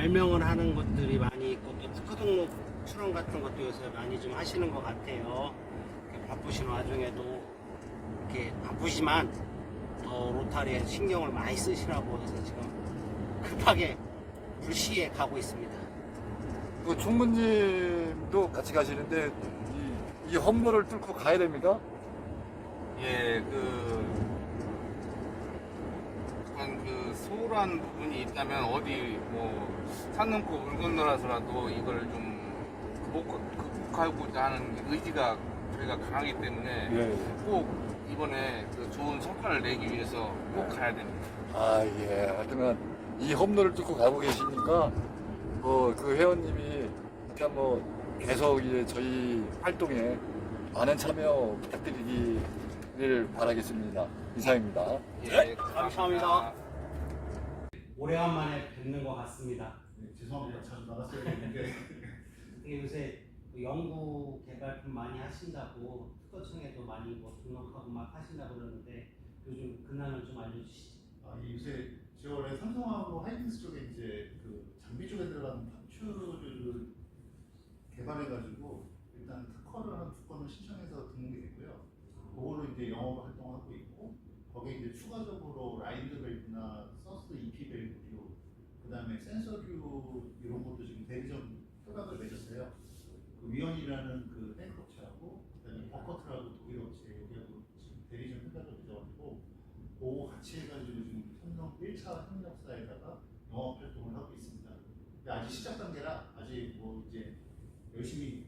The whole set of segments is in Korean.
발명을 하는 것들이 많이 있고 또 특허 등록 출원 같은 것도 요새 많이 좀 하시는 것 같아요. 이렇게 바쁘신 와중에도 이렇게 바쁘지만 더 로타리에 신경을 많이 쓰시라고 해서 지금 급하게 불시에 가고 있습니다. 그 총무님도 같이 가시는데 이, 이 험로를 뚫고 가야 됩니까? 예, 그, 약간 그 소홀한 부분이 있다면 어디 뭐, 산 넘고 물 건너라서라도 이걸 좀 극복, 극복하고자 하는 의지가 저희가 강하기 때문에 예. 꼭 이번에 그 좋은 성과를 내기 위해서 꼭 가야 됩니다. 아, 예. 하여튼간 이 험로를 뚫고 가고 계시니까 뭐 그 회원님이 일단 뭐 계속 이제 저희 활동에 많은 참여 부탁드리기를 바라겠습니다. 이상입니다. 예, 감사합니다. 오래간만에 뵙는 것 같습니다. 네, 죄송합니다. 자주 나갔어야 했는데 근데 요새 그 연구 개발품 많이 하신다고 특허청에도 많이 뭐 등록하고 막 하신다고 그러는데 요즘 근황을 좀 알려주시죠. 아, 이 요새 지원에 삼성하고 하이닉스 쪽에 이제 그 장비 쪽에 들어가는 파츠를 개발해가지고 일단 특허를 한 두 건을 신청해서 등록이 됐고요. 그걸로 이제 영업 활동하고 있고 거기에 이제 추가적으로 라인드 밸브나 서스 EP 밸브 그다음에 센서류 이런 것도 지금 대리점 협약을 맺었어요. 그 위원이라는 그 탱크 업체하고 그다음에 버커트라고 독일 업체 여기하고 지금 대리점 협약을 맺어가지고 그거 같이 해가지고 지금 삼성 1차 협력사에다가 영업 활동을 하고 있습니다. 근데 아직 시작 단계라 아직 뭐 이제 열심히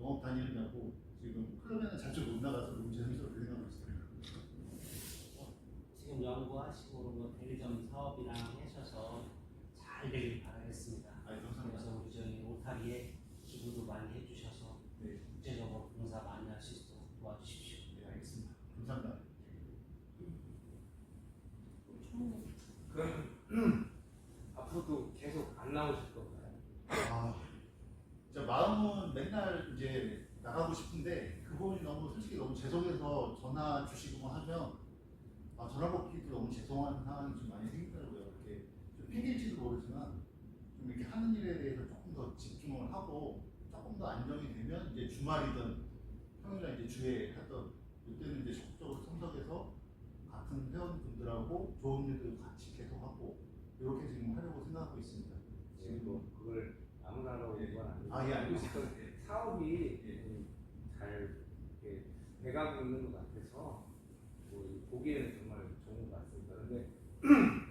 영업 다니느냐고 지금 클럽에는 자주 못 나가서 너무 재밌어서 생각하고 있어요. 지금 연구하시고 뭐 대리점 사업이랑 하셔서 잘 되길 바라겠습니다. 아, 감사합니다. 그래서 우리 저희 로타리에 기부도 많이 해주셔서 네, 국제적으로 봉사 많이 할 수 있도록 도와주십시오. 네 알겠습니다. 감사합니다. 그럼 앞으로도 계속 안 나오실 건가요? 아, 진짜 마음은 맨날 이제 나가고 싶은데 그분이 너무 솔직히 너무 죄송해서 전화 주시고만 하면 아, 전화 받기도 너무 죄송한 상황이 좀 많이 생기더라고요. 핑계일지도 모르지만 좀 이렇게 하는 일에 대해서 조금 더 집중을 하고 조금 더 안정이 되면 이제 주말이든 평일날 이제 주에 하던 이때는 이제 적극적으로 참석해서 같은 회원분들하고 좋은 일도 같이 계속하고 이렇게 지금 하려고 생각하고 있습니다. 지금 뭐 그걸 아무나라 오는 건 아니고 아, 예, 알고 있습니다. 사업이 예. 음, 잘 이렇게 돼가고 있는 것 같아서 뭐 보기에는 정말 좋은 것 같습니다. 근데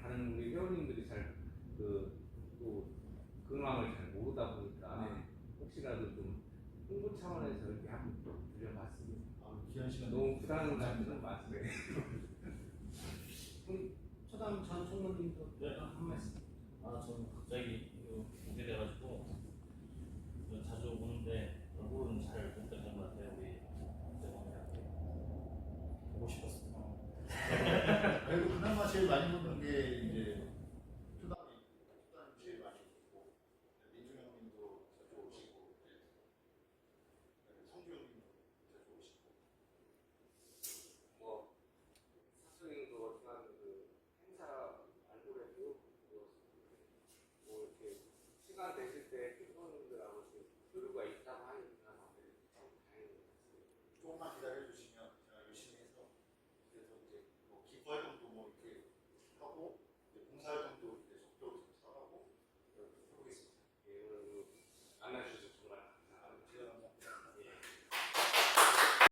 다른 우리 회원님들이 잘 그또 근황을 잘 모르다 보니까 네. 혹시라도 좀 홍보 차원에서 이렇게 한번 드려봤습니다. 아, 귀한 시간 너무 부담 가지는 마세요. 그럼 초담 전 총무님도 한 말씀. 아, 저는 갑자기 이거 보게 돼가지고 저 자주 오는데 얼굴은 잘못 뵙는 것 같아요. 우리 대범이한테 보고 싶었어요. 그리고 그나마 제일 많이 보는 게 이제 초담이 초담이 제일 많이 보고 민중 형님도 자주 오시고 그다음에 성주 형님도 자주 오시고 뭐 사수님도 어떠한 그 행사 알고래도 뭐, 뭐 이렇게 시